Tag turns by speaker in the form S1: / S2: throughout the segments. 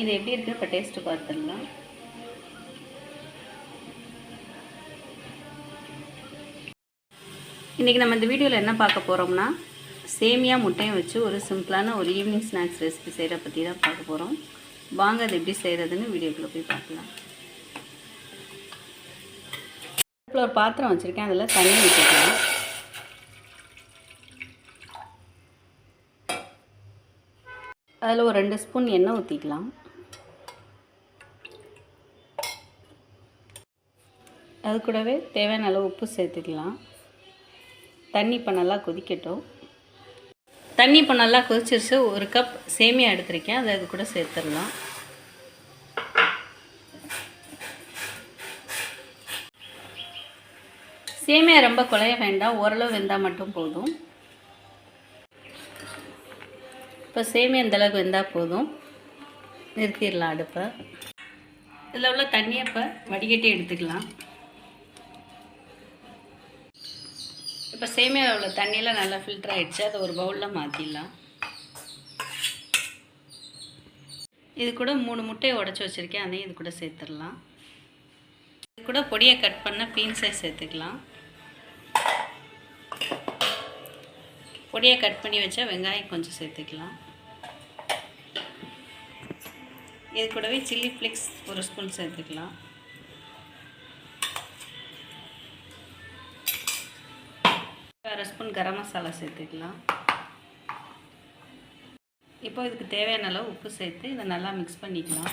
S1: இது எப்படி இருக்குது இப்போ டேஸ்ட்டு பார்த்துடலாம். இன்றைக்கி நம்ம இந்த வீடியோவில் என்ன பார்க்க போகிறோம்னா சேமியா முட்டையும் வச்சு ஒரு சிம்பிளான ஒரு ஈவினிங் ஸ்நாக்ஸ் ரெசிபி செய்கிற பற்றி தான் பார்க்க போகிறோம் வாங்க அது எப்படி செய்கிறதுன்னு வீடியோக்குள்ளே போய் பார்க்கலாம். ஒரு பாத்திரம் வச்சுருக்கேன். அதில் தண்ணி ஊற்றிக்கலாம் அதில் ஒரு ரெண்டு ஸ்பூன் எண்ணெய் ஊற்றிக்கலாம் அது கூடவே தேவையான அளவு உப்பு சேர்த்துக்கலாம். தண்ணி இப்போ நல்லா கொதிக்கட்டும். தண்ணி இப்போ நல்லா கொதிச்சிருச்சு. ஒரு கப் சேமியா எடுத்திருக்கேன். அதை அது கூட சேர்த்துடலாம். சேமியா ரொம்ப குழைய வேண்டாம். ஓரளவு வெந்தால் மட்டும் போதும். இப்போ சேமியா இந்தளவுக்கு வெந்தால் போதும். நிறுத்திடலாம் அடுப்பை. இதில் உள்ள தண்ணியை இப்போ வடிகட்டி எடுத்துக்கலாம். இப்போ சேமியாவில் உள்ள தண்ணியெலாம் நல்லா ஃபில்டர் ஆகிடுச்சு அதை ஒரு பவுலில் மாற்றிடலாம் இது கூட மூணு முட்டையை உடச்சி வச்சுருக்கேன். அதையும் இது கூட சேர்த்துடலாம். இது கூட பொடியை கட் பண்ண பீன்ஸை சேர்த்துக்கலாம். பொடியை கட் பண்ணி வச்சா வெங்காயம் கொஞ்சம் சேர்த்துக்கலாம். இது கூடவே சில்லி ஃப்ளேக்ஸ் ஒரு ஸ்பூன் சேர்த்துக்கலாம். அரை ஸ்பூன் கரம் மசாலா சேர்த்துக்கலாம். இப்போ இதுக்கு தேவையான அளவு உப்பு சேர்த்து இதை நல்லா மிக்ஸ் பண்ணிக்கலாம்.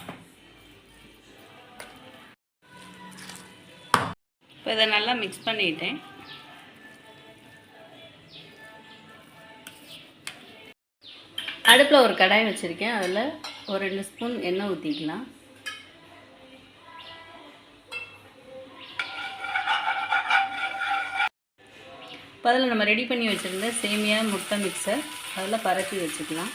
S1: இப்போ இதை நல்லா மிக்ஸ் பண்ணிட்டேன். அடுப்பில் ஒரு கடாய் வச்சுருக்கேன். அதில் ஒரு ரெண்டு ஸ்பூன் எண்ணெய் ஊற்றிக்கலாம் இப்போ அதில் நம்ம ரெடி பண்ணி வச்சுருந்த சேமியா முட்டை மிக்சர் அதில் பரப்பி வச்சுக்கலாம்.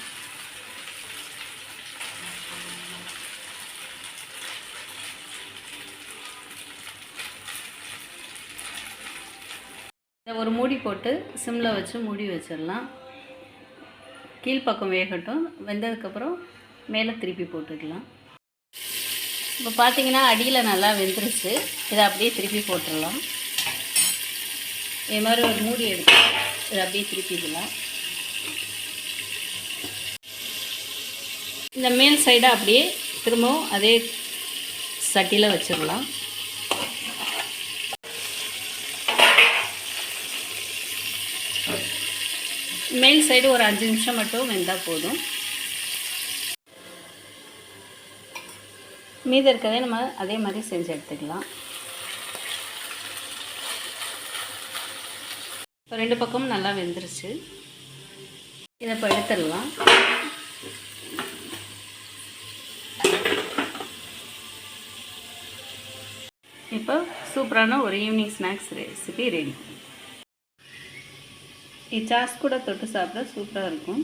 S1: இதை ஒரு மூடி போட்டு சிம்மில் வச்சு மூடி வச்சிடலாம். கீழ்ப்பக்கம் வேகட்டும். வெந்ததுக்கப்புறம் மேலே திருப்பி போட்டுக்கலாம். இப்போ பார்த்தீங்கன்னா அடியில் நல்லா வெந்துருச்சு. இதை அப்படியே திருப்பி போட்டுடலாம். இது மாதிரி ஒரு மூடி எடுத்து இதை அப்படியே திருப்பிக்கலாம் இந்த மேல் சைடை அப்படியே திரும்பவும் அதே சட்டியில் வச்சிடலாம். மேல் சைடு ஒரு அஞ்சு நிமிஷம் மட்டும் வெந்தால் போதும். மீதி இருக்கவே நம்ம அதே மாதிரி செஞ்சு எடுத்துக்கலாம். இப்போ ரெண்டு பக்கமும் நல்லா வெந்துருச்சு. இதை இப்போ எடுத்துடலாம். இப்போ சூப்பரான ஒரு ஈவினிங் ஸ்நாக்ஸ் ரெசிபி ரெடி இது சாஸ் கூட தொட்டு சாப்பிட சூப்பராக இருக்கும்.